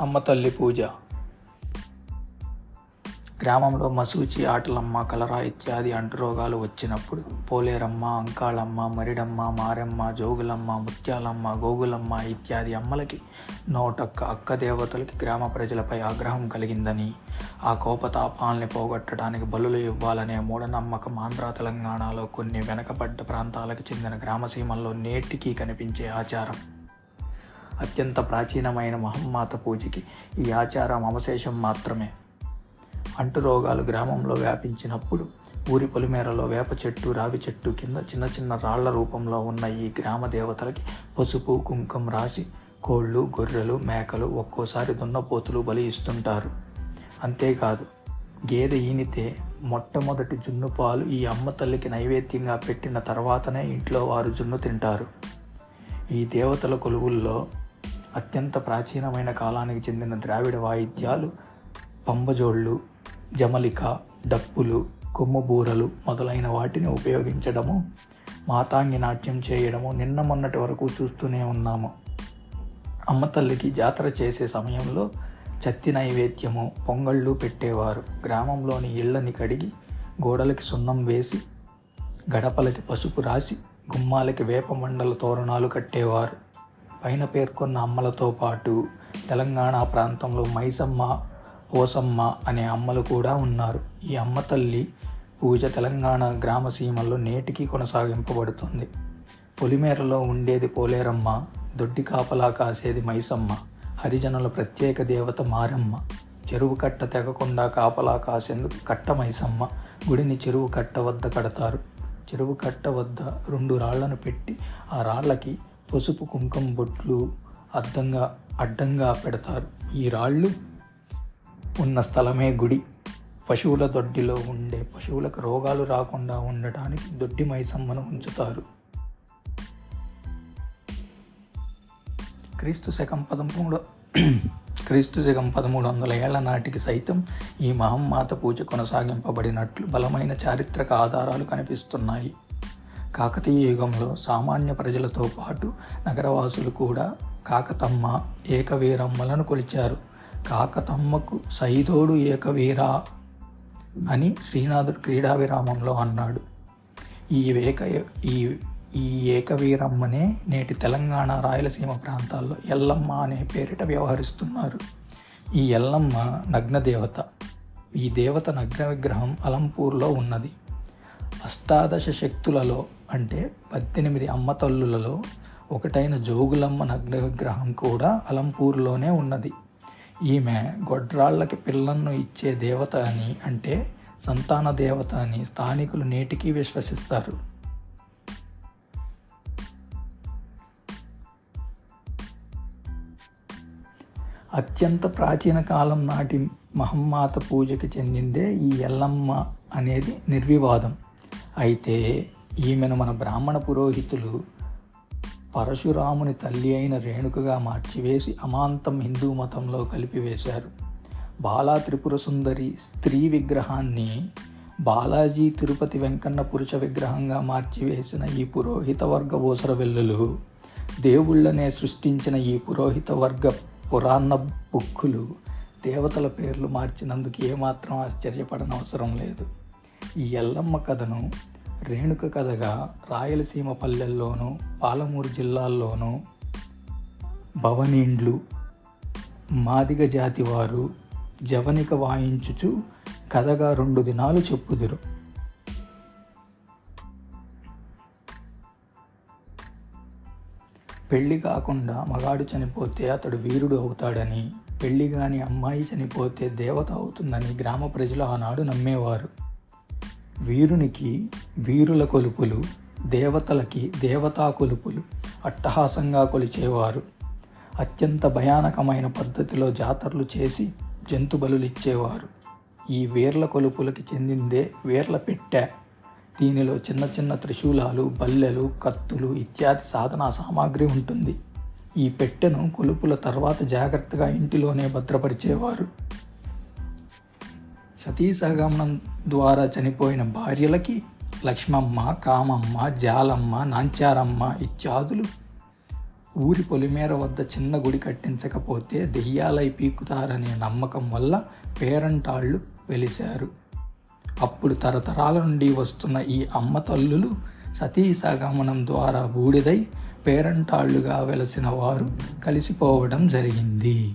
అమ్మ తల్లి పూజ. గ్రామంలో మసూచి ఆటలమ్మ కలరా ఇత్యాది అంటురోగాలు వచ్చినప్పుడు పోలేరమ్మ అంకాళమ్మ మరిడమ్మ మారెమ్మ జోగులమ్మ ముత్యాలమ్మ గోగులమ్మ ఇత్యాది అమ్మలకి నోటక్క అక్క దేవతలకి గ్రామ ప్రజలపై ఆగ్రహం కలిగిందని ఆ కోపతాపాలని పోగొట్టడానికి బలులు ఇవ్వాలనే మూఢనమ్మకం ఆంధ్ర తెలంగాణలో కొన్ని వెనకబడ్డ ప్రాంతాలకు చెందిన గ్రామసీమల్లో నేటికీ కనిపించే ఆచారం. అత్యంత ప్రాచీనమైన మహమ్మాత పూజకి ఈ ఆచారం అవశేషం మాత్రమే. అంటు రోగాలు గ్రామంలో వ్యాపించినప్పుడు ఊరి పొలిమేరలో వేప చెట్టు రావి చెట్టు కింద చిన్న చిన్న రాళ్ళ రూపంలో ఉన్న ఈ గ్రామ దేవతలకి పసుపు కుంకం రాసి కోళ్ళు గొర్రెలు మేకలు ఒక్కోసారి దున్నపోతులు బలి ఇస్తుంటారు. అంతేకాదు గేదె ఈనితే మొట్టమొదటి జున్ను పాలు ఈ అమ్మ తల్లికి నైవేద్యంగా పెట్టిన తర్వాతనే ఇంట్లో వారు జున్ను తింటారు. ఈ దేవతల కొలువుల్లో అత్యంత ప్రాచీనమైన కాలానికి చెందిన ద్రావిడ వాయిద్యాలు పంబజోళ్ళు జమలిక డప్పులు కొమ్ముబూరలు మొదలైన వాటిని ఉపయోగించడము మాతాంగి నాట్యం చేయడము నిన్న మొన్నటి వరకు చూస్తూనే ఉన్నాము. అమ్మ తల్లికి జాతర చేసే సమయంలో చత్తి నైవేద్యము పొంగళ్ళు పెట్టేవారు. గ్రామంలోని ఇళ్ళని కడిగి గోడలకి సున్నం వేసి గడపలకి పసుపు రాసి గుమ్మాలకి వేప మండల తోరణాలు కట్టేవారు. పైన పేర్కొన్న అమ్మలతో పాటు తెలంగాణ ప్రాంతంలో మైసమ్మ పోసమ్మ అనే అమ్మలు కూడా ఉన్నారు. ఈ అమ్మ తల్లి పూజ తెలంగాణ గ్రామ సీమల్లో నేటికి కొనసాగింపబడుతుంది. పొలిమేరలో ఉండేది పోలేరమ్మ దొడ్డి కాపలా కాసేది మైసమ్మ హరిజనుల ప్రత్యేక దేవత మారమ్మ. చెరువు కట్ట తెగకుండా కాపలా కాసేందుకు కట్ట మైసమ్మ గుడిని చెరువు కట్ట వద్ద కడతారు. చెరువు కట్ట వద్ద రెండు రాళ్ళను పెట్టి ఆ రాళ్ళకి పసుపు కుంకుమ బొట్లు అద్దంగా అడ్డంగా పెడతారు. ఈ రాళ్ళు ఉన్న స్థలమే గుడి. పశువుల దొడ్డిలో ఉండే పశువులకు రోగాలు రాకుండా ఉండటానికి దొడ్డి మైసమ్మను ఉంచుతారు. క్రీస్తు శకం పదమూడు క్రీస్తు శకం పదమూడు వందల ఏళ్ళ నాటికి సైతం ఈ మహమ్మాత పూజ కొనసాగింపబడినట్లు బలమైన చారిత్రక ఆధారాలు కనిపిస్తున్నాయి. కాకతీయ యుగంలో సామాన్య ప్రజలతో పాటు నగరవాసులు కూడా కాకతమ్మ ఏకవీరమ్మలను కొలిచారు. కాకతమ్మకు సైదోడు ఏకవీరా అని శ్రీనాథుడు క్రీడా విరామంలో అన్నాడు. ఈ ఏక ఈ ఈ ఏకవీరమ్మనే నేటి తెలంగాణ రాయలసీమ ప్రాంతాల్లో ఎల్లమ్మ అనే పేరిట వ్యవహరిస్తున్నారు. ఈ ఎల్లమ్మ నగ్న దేవత ఈ దేవత నగ్న విగ్రహం అలంపూర్లో ఉన్నది. అష్టాదశ శక్తులలో అంటే పద్దెనిమిది అమ్మ తల్లులలో ఒకటైన జోగులమ్మ నగ్న విగ్రహం కూడా అలంపూర్లోనే ఉన్నది. ఈమె గొడ్రాళ్ళకి పిల్లలను ఇచ్చే దేవత అని అంటే సంతాన దేవత అని స్థానికులు నేటికీ విశ్వసిస్తారు. అత్యంత ప్రాచీన కాలం నాటి మహమ్మాత పూజకి చెందిందే ఈ ఎల్లమ్మ అనేది నిర్వివాదం. అయితే ఈమెను మన బ్రాహ్మణ పురోహితులు పరశురాముని తల్లి అయిన రేణుకగా మార్చివేసి అమాంతం హిందూ మతంలో కలిపివేశారు. బాలా త్రిపుర సుందరి స్త్రీ విగ్రహాన్ని బాలాజీ తిరుపతి వెంకన్న పురుష విగ్రహంగా మార్చివేసిన ఈ పురోహిత వర్గ ఊసర వెల్లులు దేవుళ్ళనే సృష్టించిన ఈ పురోహిత వర్గ పురాణ బుక్కులు దేవతల పేర్లు మార్చినందుకు ఏమాత్రం ఆశ్చర్యపడనవసరం లేదు. ఈ ఎల్లమ్మ కథను రేణుక కథగా రాయలసీమ పల్లెల్లోనూ పాలమూరు జిల్లాల్లోనూ భవనీండ్లు మాదిగ జాతి వారు జవనిక వాయించుచు కథగా రెండు దినాలు చెప్పుదురు. పెళ్ళి కాకుండా మగాడు చనిపోతే అతడు వీరుడు అవుతాడని పెళ్ళి కాని అమ్మాయి చనిపోతే దేవత అవుతుందని గ్రామ ప్రజలు ఆనాడు నమ్మేవారు. వీరునికి వీరుల కొలుపులు దేవతలకి దేవతా కొలుపులు అట్టహాసంగా కొలిచేవారు. అత్యంత భయానకమైన పద్ధతిలో జాతరలు చేసి జంతుబలులిచ్చేవారు ఈ వీర్ల కొలుపులకి చెందిందే వీర్ల పెట్టె. దీనిలో చిన్న చిన్న త్రిశూలాలు బల్లెలు కత్తులు ఇత్యాది సాధనా సామాగ్రి ఉంటుంది. ఈ పెట్టెను కొలుపుల తర్వాత జాగ్రత్తగా ఇంటిలోనే భద్రపరిచేవారు. సతీ సహగమనం ద్వారా చనిపోయిన భార్యలకి లక్ష్మమ్మ కామమ్మ జాలమ్మ నాంచారమ్మ ఇత్యాదులు ఊరి పొలిమేర వద్ద చిన్న గుడి కట్టించకపోతే దెయ్యాలై పీకుతారనే నమ్మకం వల్ల పేరంటాళ్ళు వెలిశారు. అప్పుడు తరతరాల నుండి వస్తున్న ఈ అమ్మ తల్లులు సతీసగమనం ద్వారా బూడిదై పేరంటాళ్ళుగా వెలసిన వారు కలిసిపోవడం జరిగింది.